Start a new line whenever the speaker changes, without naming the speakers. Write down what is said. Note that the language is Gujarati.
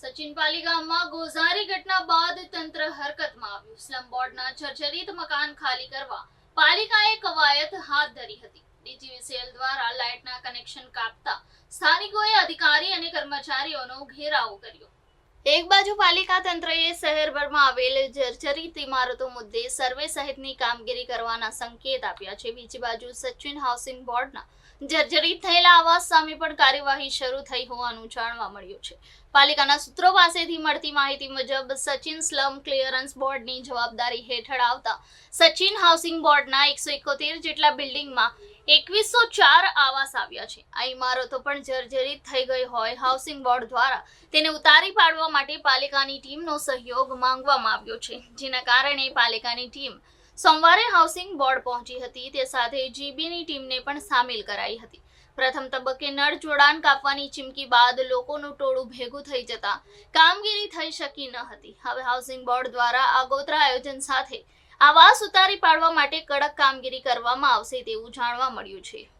સચિન પાલી ગામમાં ગોઝારી ઘટના બાદ તંત્ર હરકતમાં આવ્યું. સ્લમ બોર્ડના જર્જરિત મકાન ખાલી કરવા પાલિકાએ કવાયત હાથ ધરી હતી. ડીજીવીસીએલ દ્વારા લાઇટના કનેક્શન કાપતા સ્થાનિકોએ અધિકારી અને કર્મચારીઓનો ઘેરાવો કર્યો. એક બાજુ પાલિકા તંત્રએ શહેરભરમાં આવેલ જર્જરિત ઇમારતો મુદ્દે સર્વે સહિતની કામગીરી કરવાના સંકેત આપ્યા છે. બીજી બાજુ સચિન હાઉસિંગ બોર્ડના જર્જરિત થયેલા આવાસ સામે પણ કાર્યવાહી શરૂ થઈ હોવાનું જાણવા મળ્યું છે. પાલિકાના સૂત્રો પાસેથી મળતી માહિતી મુજબ સચિન સ્લમ ક્લિયરન્સ બોર્ડની જવાબદારી હેઠળ આવતા સચિન હાઉસિંગ બોર્ડના એકસો જેટલા બિલ્ડિંગમાં એકવીસો ચાર આવાસ આવ્યા છે. આ ઇમારતો પણ જર્જરિત થઈ ગઈ હોય હાઉસિંગ બોર્ડ દ્વારા. તેને ઉતારી પાડવા માટે પાલિકાની ટીમનો સહયોગ માંગવામાં આવ્યો છે. જેના કારણે પાલિકાની ટીમ સોમવારે હાઉસિંગ બોર્ડ પહોંચી હતી. તે સાથે જીબીની ટીમને પણ સામેલ કરાઈ હતી. પ્રથમ તબક્કે નળ જોડાણ કાપવાની ચીમકી બાદ લોકોનું ટોળું ભેગું થઈ જતા કામગીરી થઈ શકી ન હતી. હવે હાઉસિંગ બોર્ડ દ્વારા આગોતરા આયોજન સાથે આવાસ ઉતારી પાડવા માટે કડક કામગીરી કરવામાં આવશે તેવું જાણવા મળ્યું છે.